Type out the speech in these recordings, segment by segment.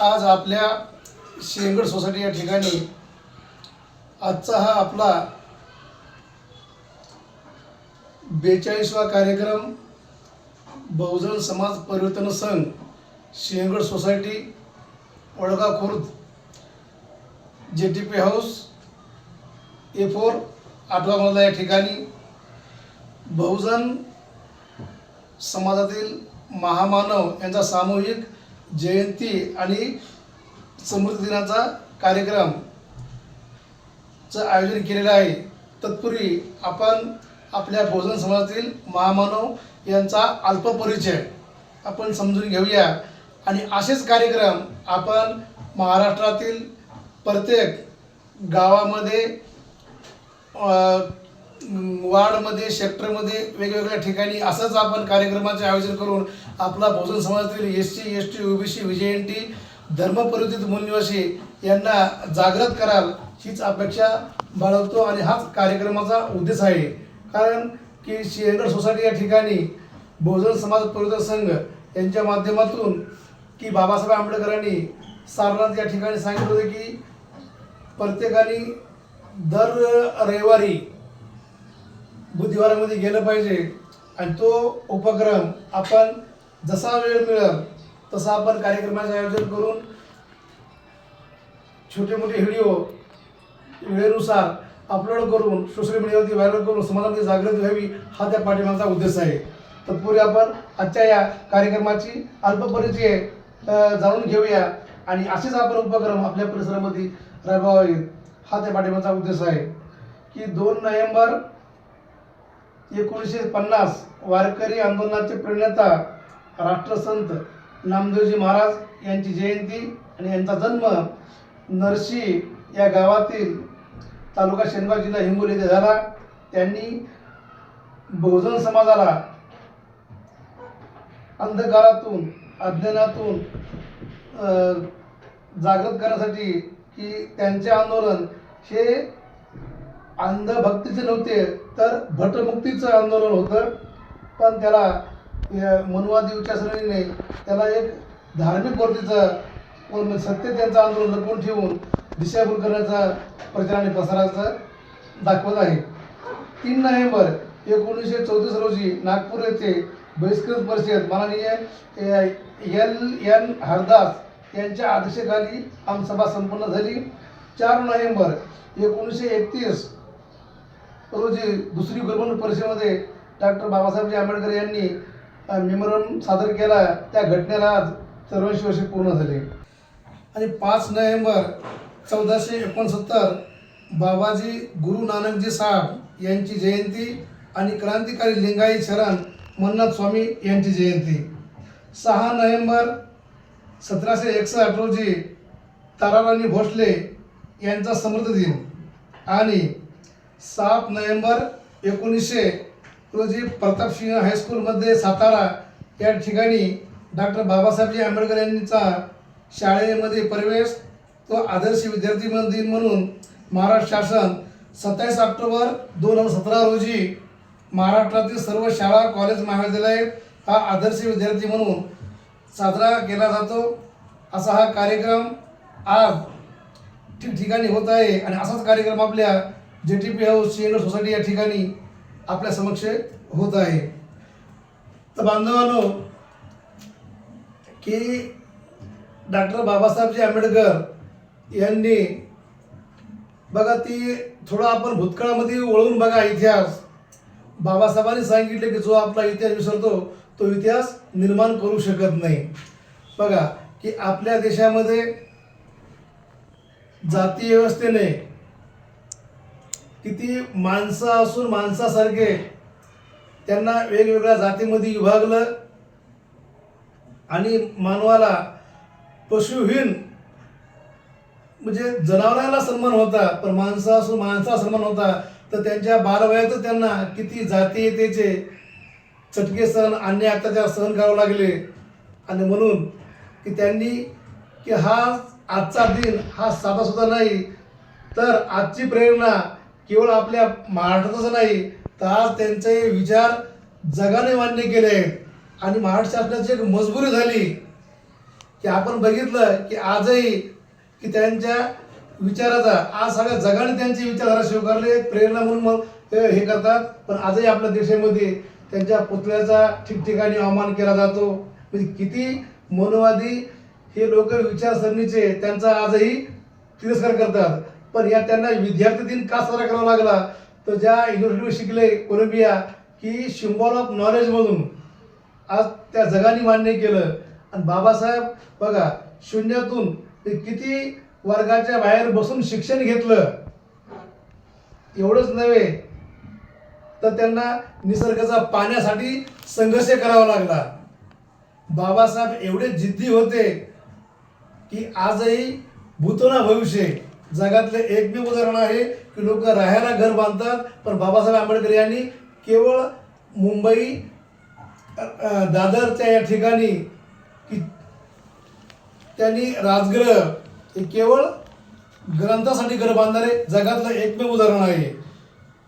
आज आपल्या शेंगड सोसायटी या ठिकाणी आजचा हा आपला बेचाळीसवा कार्यक्रम बहुजन समाज परिवर्तन संघ शेंगड society Vadga Khurd J T P house A four आठवा मजला या ठिकाणी बहुजन समाजातील महामानव यांचा सामूहिक जयंती आणि समृद्धी दिनाचा कार्यक्रम आयोजन केलेलं आहे. तत्पूर्वी आपण आपल्या बहुजन समाजातील महामानव यांचा अल्प परिचय आपण समजून घेऊया. आणि असेच कार्यक्रम आपण महाराष्ट्रातील प्रत्येक गावामध्ये वार्डमध्ये सेक्टरमध्ये वेगवेगळ्या ठिकाणी असंच आपण कार्यक्रमाचे आयोजन करून आपला बहुजन समाजातील S C S T OBC विजयंती धर्मपरिवर्तित मूलनिवासी यांना जागृत कराल हीच अपेक्षा बाळगतो आणि हाच कार्यक्रमाचा उद्देश आहे. कारण की शेरगड सोसायटी या ठिकाणी बहुजन समाज परिवर्तन संघ यांच्या माध्यमातून की बाबासाहेब आंबेडकरांनी सारनाथ या ठिकाणी सांगितलं होतं की प्रत्येकाने दर रविवारी बुधवारामध्ये गेलं पाहिजे. आणि तो उपक्रम आपण जसा वेळ मिळेल तसा आपण कार्यक्रमाचे आयोजन करून छोटे मोठे व्हिडिओ वेळेनुसार अपलोड करून सोशल मीडियावरती व्हायरल करून समाजामध्ये जागृती व्हावी हा त्या पाठिंबाचा उद्देश आहे. तत्पूर्वी आपण आजच्या या कार्यक्रमाची अल्पपरिचय जाणून घेऊया. आणि असेच आपण उपक्रम आपल्या परिसरामध्ये राबवावेत हा त्या पाठिंबाचा उद्देश आहे. की दोन नोव्हेंबर एकोणीसशे पन्नास वारकरी आंदोलनाचे प्रणेता राष्ट्रसंत नामदेवजी महाराज यांची जयंती आणि यांचा जन्म नरशी या गावातील तालुका शेनगाव जिल्हा हिंगोली येथे झाला. त्यांनी बहुजन समाजाला अंधकारातून अज्ञानातून जागृत करण्यासाठी की त्यांचे आंदोलन हे अंधभक्तीचे नव्हते तर भटमुक्तीचं आंदोलन होतं. पण त्याला या मनुवादी श्रेणीने त्याला एक धार्मिक वृत्तीचं म्हणजे सत्य त्यांचं आंदोलन लपवून ठेवून दिशाभूल करण्याचा प्रचार आणि प्रसाराचं दाखवत आहे. तीन नोव्हेंबर एकोणीसशे चौतीस रोजी नागपूर येथे बहिष्कृत परिषद माननीय एल एन हरदास यांच्या अध्यक्षतेखाली आमसभा संपन्न झाली. चार नोव्हेंबर एकोणीसशे एकतीस रोजी दुसरी गुरुमन परिषदेमध्ये डॉक्टर बाबासाहेबजी आंबेडकर यांनी मेमोरम सादर केला त्या घटनेला आज चौऱ्याऐंशी वर्षे पूर्ण झाले. आणि पाच नोव्हेंबर चौदाशे एकोणसत्तर बाबाजी गुरु नानकजी साहेब यांची जयंती आणि क्रांतिकारी लिंगायत शरण मन्नाथ स्वामी यांची जयंती. सहा नोव्हेंबर सतराशे एकसष्ट रोजी ताराराणी भोसले यांचा समृद्ध दिन. आणि सात नोव्हेंबर एकोणीसशे रोजी प्रतापसिंह हायस्कूलमध्ये सातारा या ठिकाणी डॉक्टर बाबासाहेबजी आंबेडकर यांचा शाळेमध्ये प्रवेश तो आदर्श विद्यार्थी दिन म्हणून महाराष्ट्र शासन सत्तावीस ऑक्टोबर दोन हजार सतरा रोजी महाराष्ट्रातील सर्व शाळा कॉलेज महाविद्यालय हा आदर्श विद्यार्थी म्हणून साजरा केला जातो. असा हा कार्यक्रम आज ठिकठिकाणी होत आहे आणि असाच कार्यक्रम आपल्या जे टी पी हाऊस सीएनओ सोसायटी या ठिकाणी आपल्या समक्ष होत आहे. तर बांधवानो की डॉक्टर बाबासाहेबजी आंबेडकर यांनी बघा ती थोडं आपण भूतकाळामध्ये वळून बघा इतिहास. बाबासाहेबांनी सांगितले की जो आपला इतिहास विसरतो तो इतिहास निर्माण करू शकत नाही. बघा की आपल्या देशामध्ये जाती व्यवस्थेने किती माणसं असून माणसासारखे त्यांना वेगवेगळ्या जातीमध्ये विभागलं आणि मानवाला पशुहीन म्हणजे जनावराला सन्मान होता पण माणसा असून माणसा सन्मान होता तर त्यांच्या बालवयातच त्यांना किती जाती येतेचे चटके सहन अन्य अत्याचार सहन करावे लागले. आणि म्हणून की त्यांनी की हा आजचा दिन हा साधासुद्धा नाही तर आजची प्रेरणा केवळ आपल्या महाराष्ट्रातच नाही तर आज त्यांचे विचार जगाने मान्य केले आहेत. आणि महाराष्ट्र शासनाची एक मजबुरी झाली. की आपण बघितलं की आजही की त्यांच्या विचाराचा आज सगळ्या जगाने त्यांची विचारधारा स्वीकारली प्रेरणा म्हणून मग हे हे करतात. पण आजही आपल्या देशामध्ये त्यांच्या पुतळ्याचा ठिकठिकाणी अवमान केला जातो. म्हणजे किती मनोवादी हे लोक विचारसरणीचे त्यांचा आजही तिरस्कार करतात. पण या त्यांना विद्यार्थी दिन का साजरा करावा लागला? तर ज्या युनिव्हर्सिटीमध्ये शिकले कोलंबिया की सिम्बॉल ऑफ नॉलेज म्हणून. आज त्या जगाने मान्य केलं. आणि बाबासाहेब बघा शून्यातून ते किती वर्गाच्या बाहेर बसून शिक्षण घेतलं एवढंच नव्हे तर त्यांना निसर्गाचा पाण्यासाठी संघर्ष करावा लागला. बाबासाहेब एवढे जिद्दी होते की आजही भूतोना भविष्य जगातलं एकमेव उदाहरण आहे की लोक राहायला घर बांधतात पण बाबासाहेब आंबेडकर यांनी केवळ मुंबई दादरच्या या ठिकाणी की त्यांनी राजगृह हे केवळ ग्रंथासाठी घर बांधणारे जगातलं एकमेव उदाहरण आहे.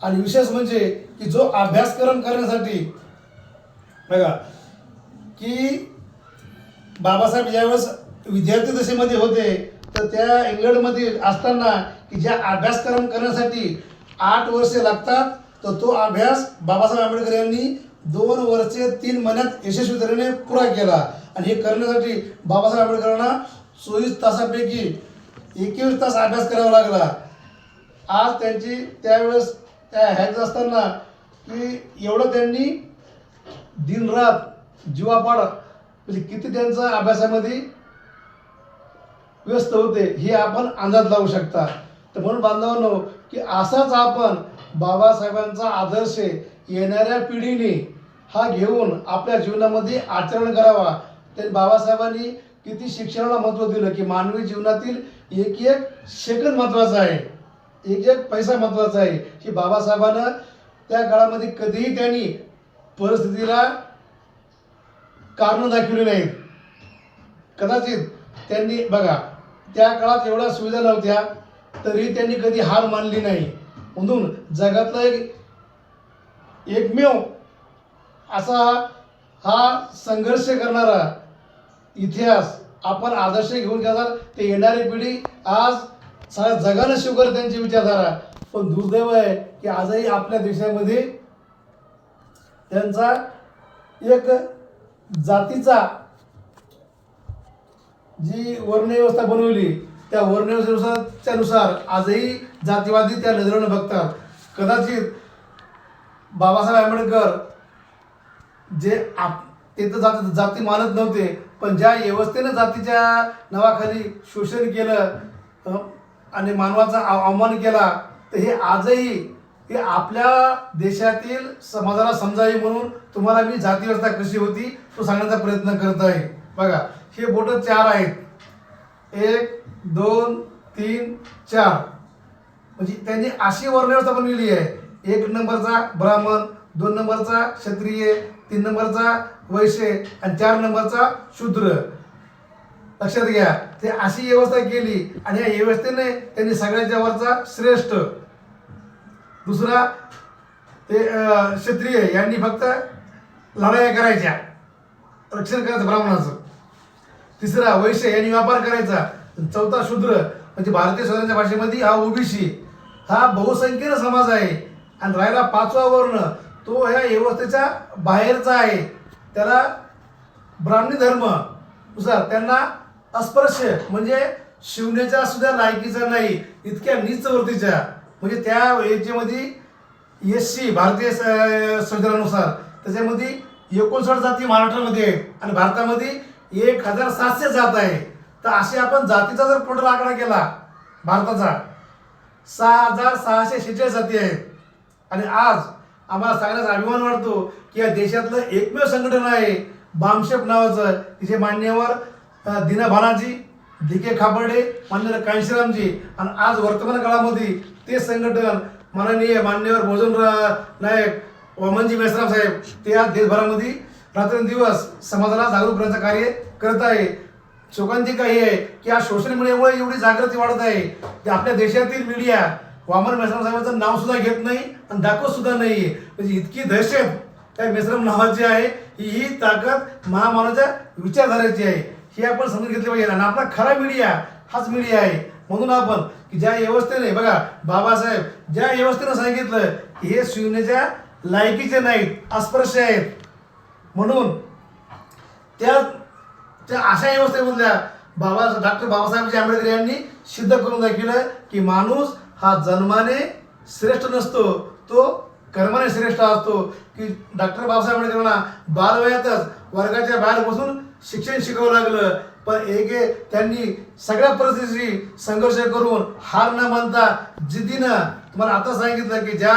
आणि विशेष म्हणजे की जो अभ्यासक्रम करण्यासाठी बघा की बाबासाहेब ज्यावेळेस विद्यार्थी दशेमध्ये होते तर त्या इंग्लंडमध्ये असताना की ज्या अभ्यासक्रम करण्यासाठी आठ वर्षे लागतात तर तो अभ्यास बाबासाहेब आंबेडकर यांनी दोन वर्षे तीन महिन्यात यशस्वी पुरा केला. आणि हे करण्यासाठी बाबासाहेब आंबेडकरांना चोवीस तासापैकी एकवीस तास अभ्यास करावा लागला. आज त्यांची त्यावेळेस त्या ह्याच असताना की एवढं त्यांनी दिनरात जीवापाड म्हणजे किती त्यांचा अभ्यासामध्ये व्यस्त होते हे आपण अंदाज लावू शकता. तर म्हणून बांधवांनो की असाच आपण बाबासाहेबांचा आदर्श येणाऱ्या पिढीने हा घेऊन आपल्या जीवनामध्ये आचरण करावा. तर बाबासाहेबांनी किती शिक्षणाला महत्त्व दिलं की मानवी जीवनातील एक एक सेकंद महत्त्वाचा आहे. एक एक पैसा महत्त्वाचा आहे. की बाबासाहेबानं त्या काळामध्ये कधीही त्यांनी परिस्थितीला कारणं दाखवली नाहीत. कदाचित त्यांनी बघा त्या काळात एवढ्या सुविधा नव्हत्या तरी त्यांनी कधी हार मानली नाही. म्हणून जगातला एक एकमेव असा हा संघर्ष करणारा इतिहास आपण आदर्श घेऊन गेला ते येणारी पिढी आज साऱ्या जगानं स्वीकार त्यांची विचारधारा. पण दुर्दैव आहे की आजही आपल्या देशामध्ये त्यांचा एक जातीचा जी वर्णव्यवस्था बनवली त्या वर्णव्यवस्थेनुसार नुसार आजही जातीवादी त्या नजरेनं बघतात. कदाचित बाबासाहेब आंबेडकर जे आप ते तर जाती जाती मानत नव्हते पण ज्या व्यवस्थेनं जातीच्या नावाखाली शोषण केलं आणि मानवाचा अवमान केला तर हे आजही हे आपल्या देशातील समाजाला समजावी म्हणून तुम्हाला मी जाती व्यवस्था कशी होती तो सांगण्याचा प्रयत्न करत आहे. बघा. हे बोटं चार आहेत. एक दोन तीन चार. म्हणजे त्यांनी अशी वर्णव्यवस्था बनलेली आहे. एक नंबरचा ब्राह्मण दोन नंबरचा क्षत्रिय तीन नंबरचा वैश्य आणि चार नंबरचा शूद्र. लक्षात घ्या ते अशी व्यवस्था केली आणि या व्यवस्थेने त्यांनी सगळ्याच्या वरचा श्रेष्ठ. दुसरा ते क्षत्रिय यांनी फक्त लढाया करायच्या. रक्षण करायचं ब्राह्मणाचं. तिसरा वैश्य यांनी व्यापार करायचा. चौथा शूद्र म्हणजे भारतीय स्वतंत्र भाषेमध्ये हा ओबीसी. हा बहुसंख्येनं समाज आहे. आणि राहिला पाचवा वर्ण तो ह्या व्यवस्थेच्या बाहेरचा आहे. त्याला ब्राह्मणी धर्मनुसार त्यांना अस्पृश्य म्हणजे शिवण्याच्या सुद्धा लायकीचा नाही इतक्या नीच वृत्तीच्या. म्हणजे त्या याच्यामध्ये एस सी भारतीय स- संविधानानुसार. त्याच्यामध्ये एकोणसाठ जाती महाराष्ट्रामध्ये आणि भारतामध्ये एक हजार सातशे जात आहे. तर असे आपण जातीचा जर टोटल आकडा केला भारताचा सहा हजार सहाशे शेहेचाळीस जाती आहेत. आणि आज आम्हाला सांगण्याचा अभिमान वाटतो की या देशातलं एकमेव संघटन आहे बामशेप नावाचं. तिचे मान्यवर अ, दिना भानाजी डी के खापर्डे मान्यवर कांशीरामजी. आणि आज वर्तमान काळामध्ये ते संघटन माननीय मान्यवर भोजन नायक वामनजी मेश्राम साहेब ते आज देशभरामध्ये रात्रंदिवस समाजाला जागरूक करण्याचं कार्य करत आहे. शोकांतिका काही आहे की आज सोशल मीडियामुळे एवढी जागृती वाढत आहे. की आपल्या देशातील मीडिया वामन मेश्राम साहेबांचं नाव सुद्धा घेत नाही आणि दाखवत सुद्धा नाही. म्हणजे इतकी दहशत त्या मेश्राम नावाची आहे. ही ही ताकद महामानवाच्या विचारधारेची आहे. हे आपण समजून घेतले पाहिजे. आणि आपला खरा मीडिया हाच मीडिया आहे. म्हणून आपण की ज्या व्यवस्थेने बघा बाबासाहेब ज्या व्यवस्थेनं सांगितलं की हे शिवनेच्या लायकीचे नाहीत अस्पृश्य आहेत. म्हणून त्या त्या अशा व्यवस्थेमधल्या बाबा डॉक्टर बाबासाहेबजी आंबेडकर यांनी सिद्ध करून दाखवलं की माणूस हा जन्माने श्रेष्ठ नसतो तो कर्माने श्रेष्ठ असतो. की डॉक्टर बाबासाहेब आंबेडकरांना बालवयातच वर्गाच्या बाहेर बसून शिक्षण शिकावं लागलं. पण एके एक त्यांनी सगळ्या परिस्थितीशी संघर्ष करून हार न मानता जिद्दीनं तुम्हाला आता सांगितलं की ज्या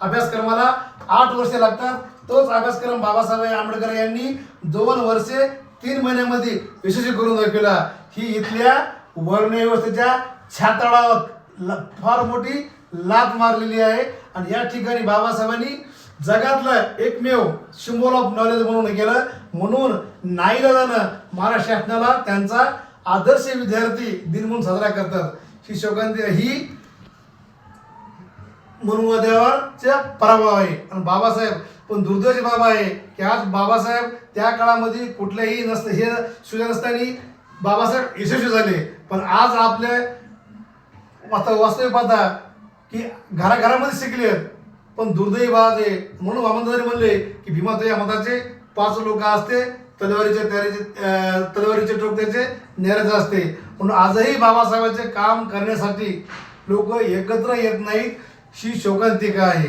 अभ्यासक्रमाला आठ वर्षे लागतात तोच अभ्यासक्रम बाबासाहेब आंबेडकर यांनी दोन वर्षे तीन महिन्यामध्ये यशस्वी करून दाखवला. ही इथल्या वर्ण व्यवस्थेच्या छाताळावर फार मोठी लात मारलेली आहे. आणि या ठिकाणी बाबासाहेबांनी जगातलं एकमेव सिम्बॉल ऑफ नॉलेज म्हणून केलं. म्हणून नाईलाजानं महाराष्ट्र शासनाला त्यांचा आदर्श विद्यार्थी दिन म्हणून साजरा करतात. ही शोकांती ही मनुवाद्यावरचा पराभव आहे. आणि बाबासाहेब पण दुर्दैवाचे बाबा आहे की आज बाबासाहेब त्या काळामध्ये कुठल्याही नसतं हे सुविधा नसताना बाबासाहेब यशस्वी झाले. पण आज आपल्या वास्तव वास्तविक पाहता की घराघरामध्ये शिकले पण दुर्दैवी बाब आहे म्हणून वामनदारी म्हणले की भीमा या मताचे पाच लोक असते तलवारीचे तयारीचे तलवारीचे टोक त्याचे नेराचे असते. म्हणून आजही बाबासाहेबांचे काम करण्यासाठी लोक एकत्र येत नाहीत ही शोकांतिका आहे.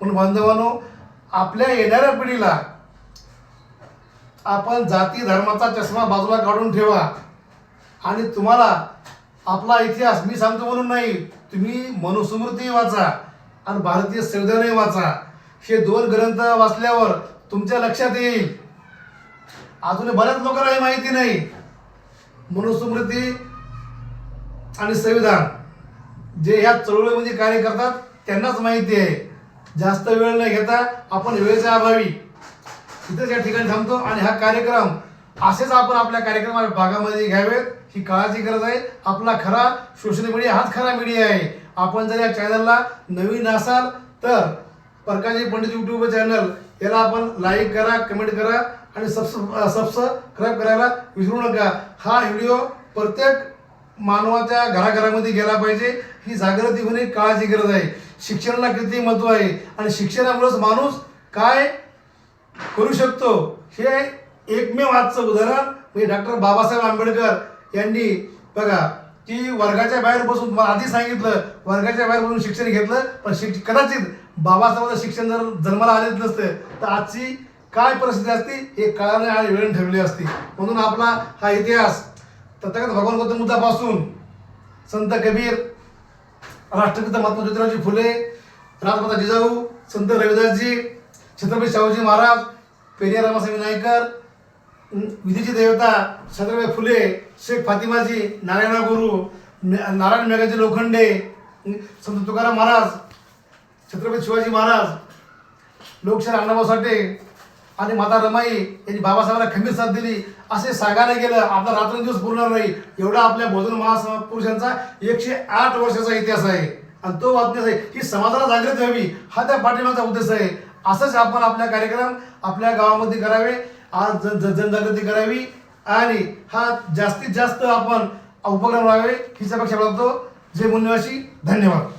म्हणून बांधवांनो आपल्या येणाऱ्या पिढीला आपण जाती धर्माचा चष्मा बाजूला काढून ठेवा. आणि तुम्हाला आपला इतिहास मी सांगतो म्हणून नाही तुम्ही मनुस्मृती वाचा आणि भारतीय संविधानही वाचा. हे दोन ग्रंथ वाचल्यावर तुमच्या लक्षात येईल. अजून बऱ्याच लोकांना हे माहिती नाही. मनुस्मृती आणि संविधान जे ह्या चळवळीमध्ये कार्य करतात त्यांनाच माहिती आहे. जास्त वेळ न घेता आपण वेळेच्या अभावी इथेच या ठिकाणी थांबतो आणि हा कार्यक्रम असेच आपण आपल्या कार्यक्रमा भागामध्ये घ्यावेत ही काळाची गरज आहे. आपला खरा सोशल मीडिया हाच खरा मीडिया आहे. आपण जर या चॅनलला नवीन असाल तर प्रकाशजी पंडित यूट्यूब चॅनल याला आपण लाईक करा कमेंट करा आणि सबस्क्राईब सबस्क्राईब करायला विसरू नका. हा व्हिडिओ प्रत्येक मानवाच्या घराघरामध्ये गेला पाहिजे ही जागृती होणे काळाची गरज आहे. शिक्षणाला किती महत्त्व आहे आणि शिक्षणामुळेच माणूस काय करू शकतो? हे एकमेव आजचं उदाहरण म्हणजे डॉक्टर बाबासाहेब आंबेडकर यांनी बघा की वर्गाच्या बाहेर बसून तुम्हाला आधी सांगितलं वर्गाच्या बाहेर बसून शिक्षण घेतलं पण शिक कदाचित बाबासाहेबांचं शिक्षण जर जन्माला आलेच नसतं तर आजची काय परिस्थिती असती? हे काळाने आणि वेळ ठरली असती. म्हणून आपला हा इतिहास तथागत भगवान गौतम बुद्धापासून संत कबीर राष्ट्रपिता महात्मा ज्योतिरावजी फुले राजमाता जिजाऊ संत रविदासजी छत्रपती शाहूजी महाराज पेरिया रामासाहेब नायकर विधीची देवता छत्रपती फुले शेख फातिमाजी नारायणा गुरु न- नारायण मेघाजी लोखंडे संत तुकाराम महाराज छत्रपती शिवाजी महाराज लोकशाही अण्णाभाऊ साठे आणि माता रमाई यांनी बाबासाहेबांना खंबीर साथ दिली. असे सांगायला गेलं आपला रात्रंदिवस पूर्ण नाही. एवढा आपल्या भोजन महापुरुषांचा एकशे आठ वर्षाचा इतिहास आहे. आणि तो वाचण्याचा ही समाजाला जागृत व्हावी हा त्या पाठिंबाचा उद्देश आहे. असंच आपण आपल्या कार्यक्रम आपल्या गावामध्ये करावे. आज जन जनजागृती करावी. आणि हा जास्तीत जास्त आपण उपक्रम राहावे. हिच्यापेक्षा अपेक्षा जय मुन्निवासी धन्यवाद.